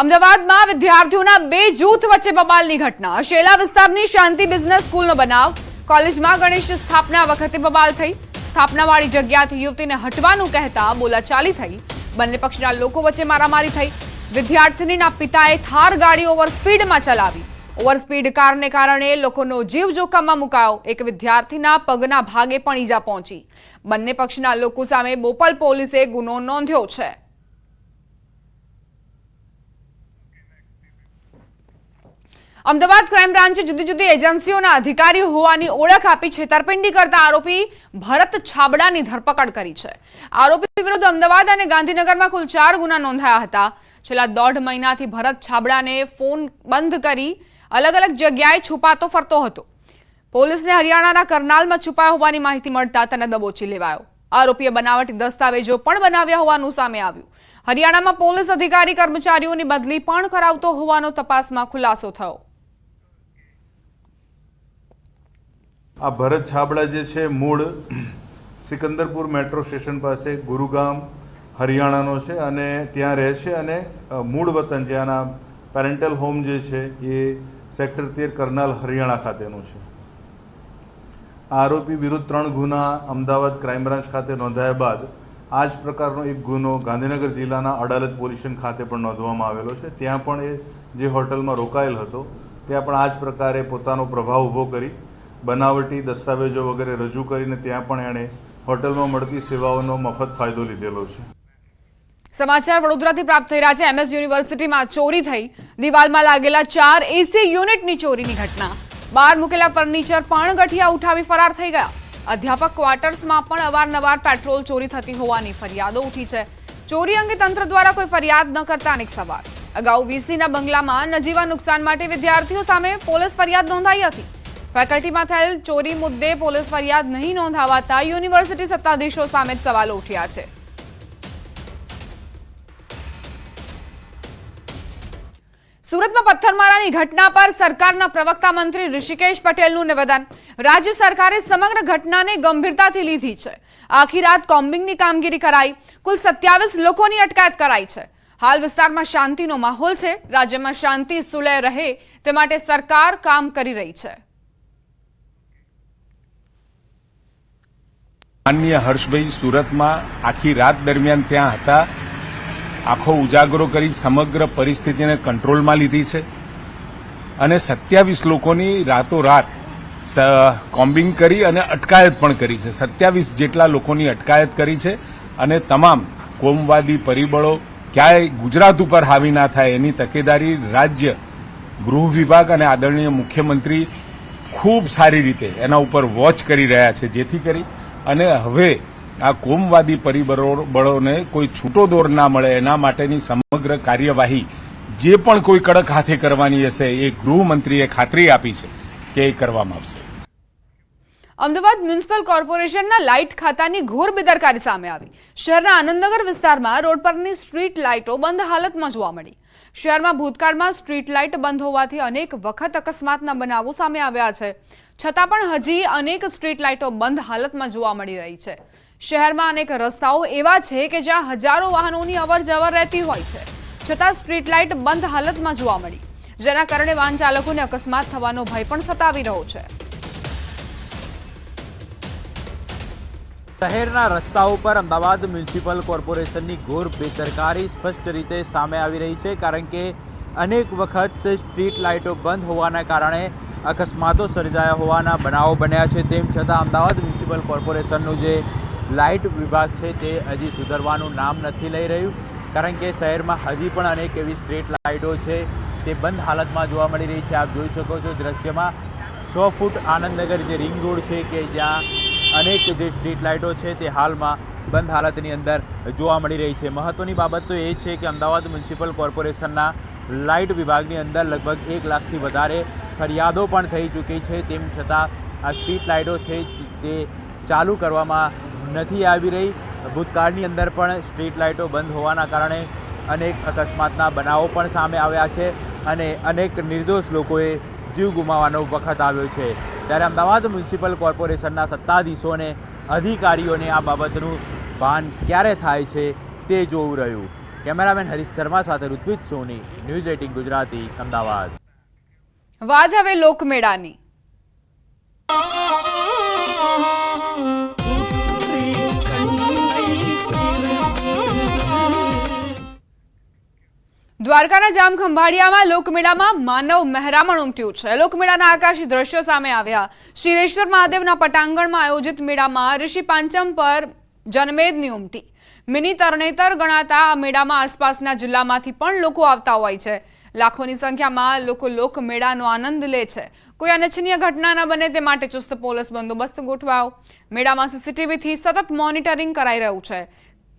અમદાવાદમાં વિદ્યાર્થીઓના બે જૂથ વચ્ચે બબાલની ઘટના. શેલા વિસ્તારની શાંતિ બિઝનેસ સ્કૂલનો બનાવ. કોલેજમાં ગણેશ સ્થાપના વખતે બબાલ થઈ. સ્થાપનાવાળી જગ્યાથી યુવતીને હટવાનું કહેતા બોલાચાલી થઈ. બંને પક્ષના લોકો વચ્ચે મારામારી થઈ. વિદ્યાર્થીનીના પિતાએ થાર ગાડી ઓવર સ્પીડમાં ચલાવી. ઓવર સ્પીડ કારને કારણે લોકોનો જીવ જોખમમાં મુકાયો. એક વિદ્યાર્થીના પગના ભાગે પણ ઈજા પહોંચી. બંને પક્ષના લોકો સામે બોપલ પોલીસે ગુનો નોંધ્યો છે. અમદાવાદ ક્રાઇમ બ્રાન્ચે જુદી જુદી એજન્સીઓના અધિકારી હોવાની ઓળખ આપી છેતરપિંડી કરતા આરોપી ભરત છાબડાની ધરપકડ કરી છે. આરોપી વિરુદ્ધ અમદાવાદ અને ગાંધીનગરમાં કુલ ચાર ગુના નોંધાયા હતા. છેલ્લા દોઢ મહિનાથી ભરત છાબડાને ફોન બંધ કરી અલગ અલગ જગ્યાએ છુપાતો ફરતો હતો. પોલીસને હરિયાણાના કરનાલમાં છુપાયો હોવાની માહિતી મળતા તેને દબોચી લેવાયો. આરોપીએ બનાવટી દસ્તાવેજો પણ બનાવ્યા હોવાનું સામે આવ્યું. હરિયાણામાં પોલીસ અધિકારી કર્મચારીઓની બદલી પણ કરાવતો હોવાનો તપાસમાં ખુલાસો થયો. આ ભરત છાબડા જે છે, મૂળ સિકંદરપુર મેટ્રો સ્ટેશન પાસે, ગુરુગામ, હરિયાણાનો છે અને ત્યાં રહે છે અને મૂળ વતન જે આના પેરેન્ટલ હોમ જે છે, એ સેક્ટર તેર કરનાલ, હરિયાણા ખાતેનું છે. આરોપી વિરુદ્ધ ત્રણ ગુના અમદાવાદ ક્રાઇમ બ્રાન્ચ ખાતે નોંધાયા બાદ, આ જ પ્રકારનો એક ગુનો ગાંધીનગર જિલ્લાના અડાલત પોલીસ સ્ટેશન ખાતે પણ નોંધવામાં આવેલો છે. ત્યાં પણ એ જે હોટલમાં રોકાયેલ હતો, ત્યાં પણ આ જ પ્રકારે પોતાનો પ્રભાવ ઊભો કરી બનાવટી દસ્તાવેજો વગેરે રજૂ કરીને ત્યાં પણ એણે હોટલમાં મળતી સેવાઓનો મફત ફાયદો લીધેલો છે. સમાચાર વડોદરાથી પ્રાપ્ત થઈ રહ્યા છે. એમએસ યુનિવર્સિટીમાં ચોરી થઈ. દિવાલમાં લાગેલા ચાર એસી યુનિટની ચોરીની ઘટના. બહાર મૂકેલા ફર્નિચર પણ ગઠિયા ઉઠાવી ફરાર થઈ ગયા. અધ્યાપક ક્વાર્ટર્સમાં પણ અવારનવાર પેટ્રોલ ચોરી થતી હોવાની ફરિયાદો ઉઠી છે. ચોરી અંગે તંત્ર દ્વારા કોઈ ફરિયાદ ન કરતા અનેક સવાલ. અગાઉ વીસીના બંગલામાં નજીવા નુકસાન માટે વિદ્યાર્થીઓ સામે પોલીસ ફરિયાદ નોંધાઈ હતી. ફેકલ્ટીમાં થયેલ ચોરી મુદ્દે પોલીસ ફરિયાદ નહીં નોંધાવાતા યુનિવર્સિટી સત્તાધીશો સામે સવાલો ઉઠ્યા છે. સુરતમાં પથ્થરમારાની ઘટના પર સરકારના પ્રવક્તા મંત્રી ઋષિકેશ પટેલનું નિવેદન. રાજ્ય સરકારે સમગ્ર ઘટનાને ગંભીરતાથી લીધી છે. આખી રાત કોમ્બિંગની કામગીરી કરાઈ. કુલ સત્યાવીસ લોકોની અટકાયત કરાઈ છે. હાલ વિસ્તારમાં શાંતિનો માહોલ છે. રાજ્યમાં શાંતિ સુલય રહે તે માટે સરકાર કામ કરી રહી છે. માનનીય હર્ષભાઈ સુરતમાં આખી રાત દરમિયાન ત્યાં હતા. આખો ઉજાગરો કરી સમગ્ર પરિસ્થિતિને કંટ્રોલમાં લીધી છે. અને સત્યાવીસ લોકોની રાતોરાત કોમ્બિંગ કરી અને અટકાયત પણ કરી છે. સત્યાવીસ જેટલા લોકોની અટકાયત કરી છે અને તમામ કોમવાદી પરિબળો ક્યાંય ગુજરાત ઉપર હાવી ના થાય એની તકેદારી રાજ્ય, ગૃહ વિભાગ અને આદરણીય મુખ્યમંત્રી ખૂબ સારી રીતે એના ઉપર વોચ કરી રહ્યા છે. જેથી કરી અને હવે આ કોમવાદી પરિબળો બળોને કોઈ છૂટો દોર ના મળે એના માટેની સમગ્ર કાર્યવાહી જે પણ કોઈ કડક હાથે કરવાની હશે એ ગૃહમંત્રીએ ખાતરી આપી છે કે એ કરવામાં આવશે. અમદાવાદ મ્યુનિસિપલ કોર્પોરેશનના લાઇટ ખાતાની ઘોર બેદરકારી સામે આવી. શહેરના આનંદનગર વિસ્તારમાં રોડ પરની સ્ટ્રીટ લાઇટો બંધ હાલતમાં જોવા મળી. શહેરમાં ભૂતકાળમાં સ્ટ્રીટ લાઇટ બંધ હોવાથી અનેક વખત અકસ્માતના બનાવો સામે આવ્યા છે. છતાં પણ હજી અનેક સ્ટ્રીટ લાઇટો બંધ હાલતમાં જોવા મળી રહી છે. શહેરમાં અનેક રસ્તાઓ એવા છે કે જ્યાં હજારો વાહનોની અવર જવર રહેતી હોય છે. છતાં સ્ટ્રીટ લાઇટ બંધ હાલતમાં જોવા મળી. જેના કારણે વાહન ચાલકોને અકસ્માત થવાનો ભય પણ સતાવી રહ્યો છે. શહેરના રસ્તાઓ પર અમદાવાદ મ્યુનિસિપલ કોર્પોરેશનની ઘોર બેદરકારી સ્પષ્ટ રીતે સામે આવી રહી છે, કારણ કે અનેક વખત સ્ટ્રીટ લાઇટો બંધ હોવાના કારણે અકસ્માતો સર્જાયા હોવાના બનાવો બન્યા છે. તેમ છતાં અમદાવાદ મ્યુનિસિપલ કોર્પોરેશનનું જે લાઇટ વિભાગ છે તે હજી સુધરવાનું નામ નથી લઈ રહ્યું. કારણ કે શહેરમાં હજી પણ અનેક એવી સ્ટ્રીટ લાઇટો છે. તે બંધ હાલતમાં જોવા મળી રહી છે. આપ જોઈ શકો છો દ્રશ્યમાં સો ફૂટ આનંદનગર જે રિંગ રોડ છે કે જ્યાં અનેક જે સ્ટ્રીટ લાઇટો છે તે હાલમાં બંધ હાલતની અંદર જોવા મળી રહી છે. મહત્ત્વની બાબત તો એ છે કે અમદાવાદ મ્યુનિસિપલ કોર્પોરેશનના લાઇટ વિભાગની અંદર લગભગ એક લાખથી વધારે ફરિયાદો પણ થઈ ચૂકી છે, તેમ છતાં આ સ્ટ્રીટ લાઇટો છે તે ચાલુ કરવામાં નથી આવી રહી. ભૂતકાળની અંદર પણ સ્ટ્રીટ લાઇટો બંધ હોવાના કારણે અનેક અકસ્માતના બનાવો પણ સામે આવ્યા છે અને અનેક નિર્દોષ લોકોએ જીવ ગુમાવવાનો વખત આવ્યો છે. ત્યારે અમદાવાદ મ્યુનિસિપલ કોર્પોરેશનના સત્તાધીશોને અધિકારીઓને આ બાબતનું ભાન ક્યારે થાય છે તે જોવું રહ્યું. કેમેરામેન હરીશ શર્મા સાથે ઋત્વિજ સોની, ન્યૂઝ એટીન ગુજરાતી, અમદાવાદ. વાત હવે લોકમેળાની. દ્વારકાના જામ ખંભાળિયામાં લોકમેળામાં માનવ મહેરામણ ઉમટ્યું છે. લોકમેળાના આકાશી દ્રશ્યો સામે આવ્યા. શ્રીરેશ્વર મહાદેવના પટાંગણમાં આયોજિત મેળામાં ઋષિ પાંચમ પર જનમેદની ઉમટી. મિની તરણેતર ગણાતા આ મેળામાં આસપાસના જિલ્લામાંથી પણ લોકો આવતા હોય છે. લાખોની સંખ્યામાં લોકો લોકમેળાનો આનંદ લે છે. કોઈ અનિચ્છનીય ઘટના ન બને તે માટે ચુસ્ત પોલીસ બંદોબસ્ત ગોઠવાયો. મેળામાં સીસીટીવીથી સતત મોનિટરિંગ કરાઈ રહ્યું છે.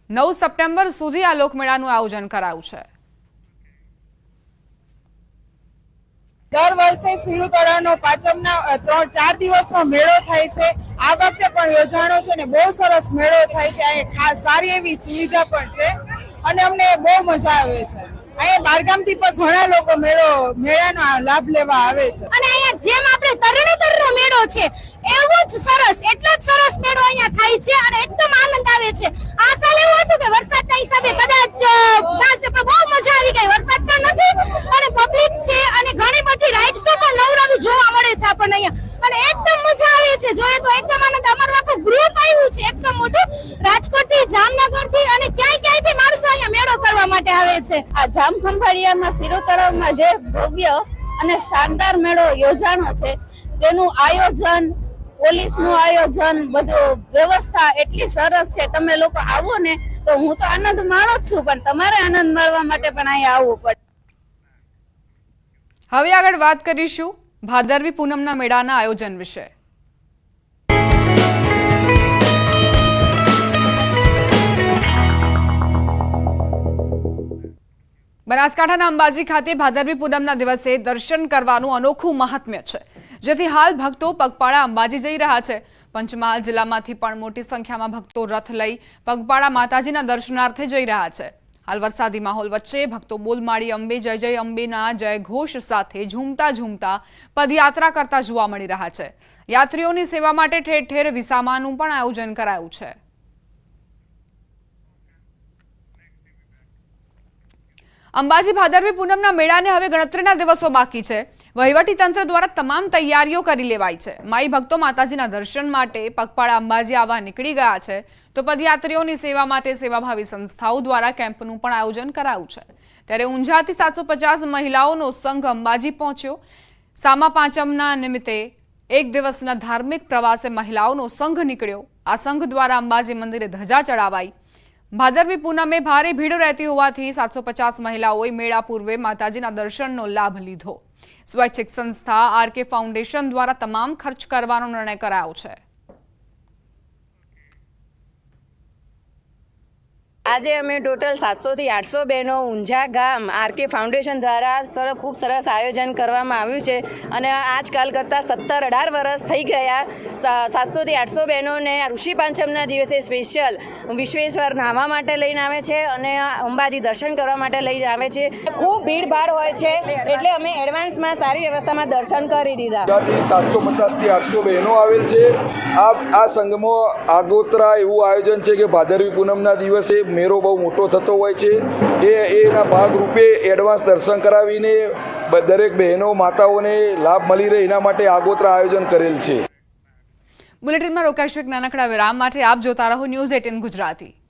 નવ સપ્ટેમ્બર સુધી આ લોકમેળાનું આયોજન કરાયું છે. દર વર્ષે સીડુ નો પાંચમના ત્રણ, ચાર દિવસનો મેળો થાય છે. આ વખતે પણ યોજાણો છે ને બહુ સરસ મેળો થાય છે. ખાસ સારી એવી સુવિધા પણ છે. અને અમને બહુ મજા આવે છે. અહીંયા બારગામથી પણ ઘણા લોકો મેળો, મેળાનો લાભ લેવા આવે છે. અને અહીંયા જેમ આપણે તરણેતરનો મેળો છે, એવો જ સરસ, એટલો જ સરસ મેળો અહીંયા થાય છે અને એકદમ આનંદ આવે છે. આ સાલ એવું હતું કે વરસાદ હિસાબે કદાચ અ, થશે પણ બહુ મજા આવી ગઈ વરસાદ પણ નથી અને પબ્લિક છે અને ઘણી બધી રાઇડ્સો પણ નવનવી જોવા મળે છે આપણને અહીંયા અને એકદમ મજા આવે છે જોઈએ તો એકદમ આનંદ અમારું આખું ગ્રુપ આવ્યું છે એકદમ મોટું રાજકોટથી જામનગરથી અને ક્યાંય ક્યાંયથી માણસો અહીંયા મેળો કરવા માટે આવે છે આ જામ ખંભાળિયામાં જે ભવ્ય અને શાનદાર મેળો યોજાણો છે, તેનું આયોજન, પોલીસનું આયોજન, બધું વ્યવસ્થા એટલી સરસ છે. તમે લોકો આવો ને તો હું તો આનંદ માણો જ છું, પણ તમારે આનંદ માણવા માટે પણ અહીંયા આવવું પડે. હવે આગળ વાત કરીશું ભાદરવી પૂનમના મેળાના આયોજન વિશે. બનાસકાંઠાના અંબાજી ખાતે ભાદરવી પૂનમના દિવસે દર્શન કરવાનું અનોખું મહાત્મ્ય છે. જેથી હાલ ભક્તો પગપાળા અંબાજી જઈ રહ્યા છે. પંચમહાલ જિલ્લામાંથી પણ મોટી સંખ્યામાં ભક્તો રથ લઈ પગપાળા માતાજીના દર્શનાર્થે જઈ રહ્યા છે. હાલ વરસાદી માહોલ વચ્ચે ભક્તો બોલમાળી, અંબે જય જય અંબેના જય ઘોષ સાથે ઝૂમતા ઝૂમતા પદયાત્રા કરતા જોવા મળી રહ્યા છે. યાત્રીઓની સેવા માટે ઠેર ઠેર વિસામાનું પણ આયોજન કરાયું છે. અંબાજી ભાદરવી પૂનમના મેળાને હવે ગણતરીના દિવસો બાકી છે. વહીવટી તંત્ર દ્વારા તમામ તૈયારીઓ કરી લેવાઈ છે. માઈ ભક્તો માતાજીના દર્શન માટે પગપાળા અંબાજી આવવા નીકળી ગયા છે. તો પદયાત્રીઓની સેવા માટે સેવાભાવી સંસ્થાઓ દ્વારા કેમ્પનું પણ આયોજન કરાયું છે. ત્યારે ઊંઝાથી સાતસો મહિલાઓનો સંઘ અંબાજી પહોંચ્યો. સામા પાંચમના નિમિત્તે એક દિવસના ધાર્મિક પ્રવાસે મહિલાઓનો સંઘ નીકળ્યો. આ સંઘ દ્વારા અંબાજી મંદિરે ધજા ચડાવાઈ. ભાદરવી પૂનમે ભારે ભીડ રહેતી હોવાથી સાતસો પચાસ મહિલાઓએ મેળા પૂર્વે માતાજીના દર્શનનો લાભ લીધો. સ્વૈચ્છિક સંસ્થા આરકે ફાઉન્ડેશન દ્વારા તમામ ખર્ચ કરવાનો નિર્ણય કરાયો છે. આજે અમે ટોટલ સાતસોથી આઠસો બહેનો ઊંઝા ગામ આરકે ફાઉન્ડેશન દ્વારા સર, ખૂબ સરસ આયોજન કરવામાં આવ્યું છે અને આજકાલ કરતાં સત્તર અઢાર વર્ષ થઈ ગયા. સાતસોથી આઠસો બહેનોને ઋષિ પાંચમના દિવસે સ્પેશિયલ વિશ્વેશ્વર નાહવા માટે લઈને આવે છે અને અંબાજી દર્શન કરવા માટે લઈને આવે છે. ખૂબ ભીડભાડ હોય છે એટલે અમે એડવાન્સમાં સારી વ્યવસ્થામાં દર્શન કરી દીધા. સાતસો પચાસથી આઠસો બહેનો આવેલ છે. આ આ સંઘમાં આગોતરા એવું આયોજન છે કે ભાદરવી પૂનમના દિવસે મેળો બહુ મોટો થતો હોય છે. એ, એના ભાગરૂપે એડવાન્સ દર્શન કરાવીને દરેક બહેનો માતાઓને લાભ મળી રહે એના માટે આગોતરા આયોજન કરેલ છે. બુલેટિનમાં રોકાશું એક નાનકડા વિરામ માટે. આપ જોતા રહો ન્યૂઝ એટીન ગુજરાતી.